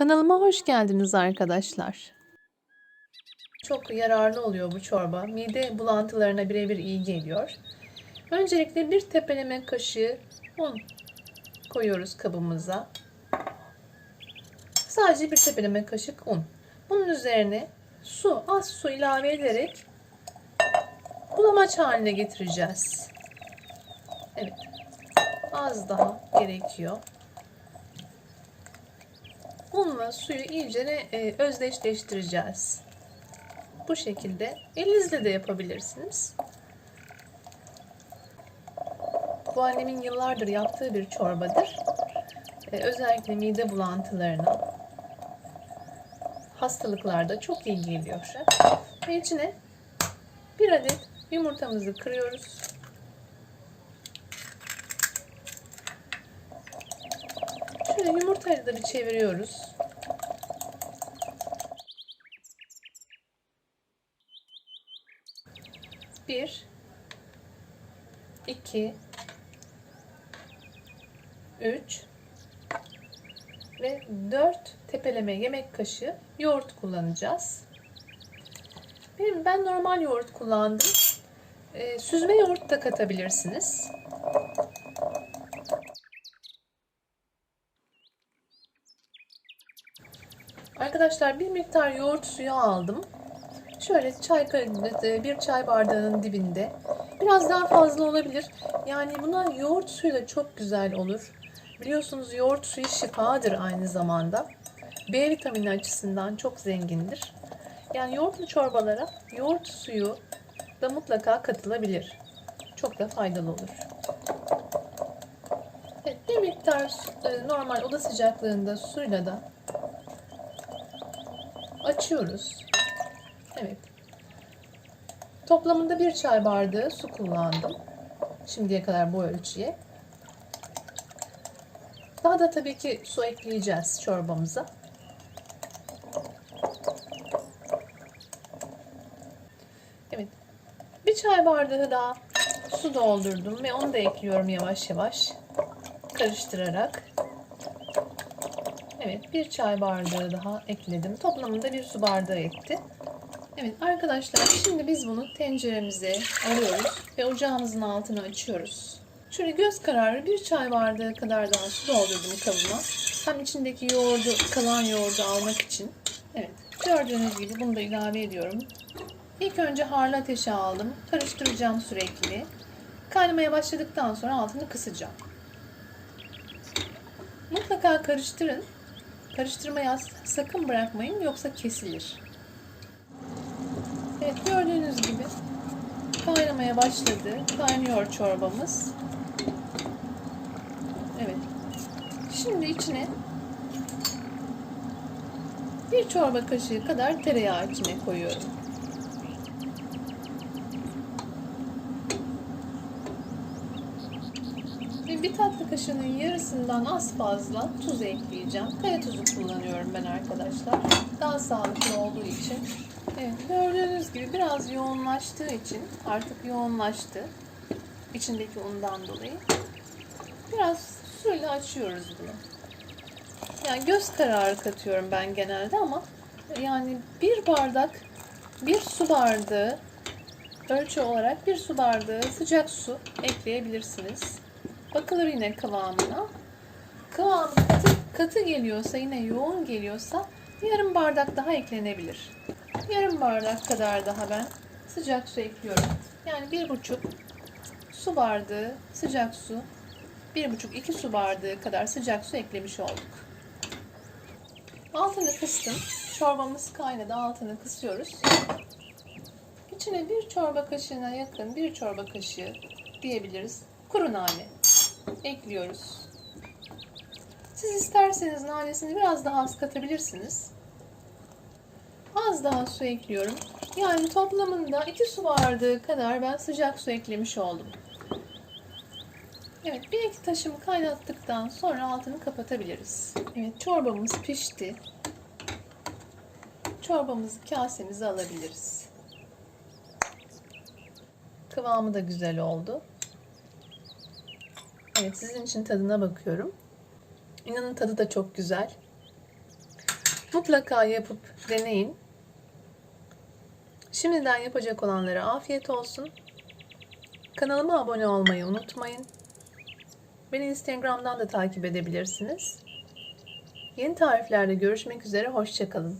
Kanalıma hoş geldiniz arkadaşlar. Çok yararlı oluyor bu çorba. Mide bulantılarına birebir iyi geliyor. Öncelikle bir tepeleme kaşığı un koyuyoruz kabımıza. Sadece bir tepeleme kaşık un. Bunun üzerine su, az su ilave ederek bulamaç haline getireceğiz. Evet. Az daha gerekiyor. Unla suyu iyice e, özdeşleştireceğiz. Bu şekilde elinizle de yapabilirsiniz. Bu annemin yıllardır yaptığı bir çorbadır. E, özellikle mide bulantılarına, hastalıklarda çok iyi geliyor. Ve içine bir adet yumurtamızı kırıyoruz. Şöyle yumurtayı da bir çeviriyoruz. Bir, iki, üç ve dört tepeleme yemek kaşığı yoğurt kullanacağız. Benim ben normal yoğurt kullandım. Ee, süzme yoğurt da katabilirsiniz. Arkadaşlar bir miktar yoğurt suyu aldım. Şöyle çay bir çay bardağının dibinde. Biraz daha fazla olabilir. Yani buna yoğurt suyu da çok güzel olur. Biliyorsunuz yoğurt suyu şifadır aynı zamanda. B vitamini açısından çok zengindir. Yani yoğurtlu çorbalara yoğurt suyu da mutlaka katılabilir. Çok da faydalı olur. Evet, bir miktar e, normal oda sıcaklığında suyla da açıyoruz. Evet. Toplamında bir çay bardağı su kullandım. Şimdiye kadar bu ölçüye. Daha da tabii ki su ekleyeceğiz çorbamıza. Evet. Bir çay bardağı daha su doldurdum ve onu da ekliyorum yavaş yavaş karıştırarak. Evet bir çay bardağı daha ekledim. Toplamında bir su bardağı etti. Evet arkadaşlar şimdi biz bunu tenceremize alıyoruz ve ocağımızın altını açıyoruz. Şöyle göz kararı bir çay bardağı kadar daha su doldurdum kabıma. Hem içindeki yoğurdu, kalan yoğurdu almak için. Evet gördüğünüz gibi bunu da ilave ediyorum. İlk önce harlı ateşe aldım. Karıştıracağım sürekli. Kaynamaya başladıktan sonra altını kısacağım. Mutlaka karıştırın. Karıştırmayı sakın bırakmayın yoksa kesilir. Evet gördüğünüz gibi kaynamaya başladı. Kaynıyor çorbamız. Evet. Şimdi içine bir çorba kaşığı kadar tereyağı içine koyuyorum. Bir tatlı kaşığının yarısından az fazla tuz ekleyeceğim. Kaya tuzu kullanıyorum ben arkadaşlar. Daha sağlıklı olduğu için. Evet, gördüğünüz gibi biraz yoğunlaştığı için artık yoğunlaştı. içindeki undan dolayı. Biraz suyla açıyoruz bunu. Yani göz kararı katıyorum ben genelde ama yani bir bardak bir su bardağı ölçü olarak bir su bardağı sıcak su ekleyebilirsiniz. Bakılır yine kıvamına. Kıvam katı, katı geliyorsa yine yoğun geliyorsa yarım bardak daha eklenebilir. Yarım bardak kadar daha ben sıcak su ekliyorum. Yani bir buçuk su bardağı sıcak su, bir buçuk iki su bardağı kadar sıcak su eklemiş olduk. Altını kıstım. Çorbamız kaynadı. Altını kısıyoruz. İçine bir çorba kaşığına yakın bir çorba kaşığı diyebiliriz. Kuru nane ekliyoruz. Siz isterseniz nanesini biraz daha az katabilirsiniz. Az daha su ekliyorum. Yani toplamında 2 su bardağı kadar ben sıcak su eklemiş oldum. Evet, bir iki taşımı kaynattıktan sonra altını kapatabiliriz. Evet, çorbamız pişti. Çorbamızı kasemize alabiliriz. Kıvamı da güzel oldu. Evet, sizin için tadına bakıyorum. İnanın tadı da çok güzel. Mutlaka yapıp deneyin. Şimdiden yapacak olanlara afiyet olsun. Kanalıma abone olmayı unutmayın. Beni Instagram'dan da takip edebilirsiniz. Yeni tariflerde görüşmek üzere, hoşçakalın.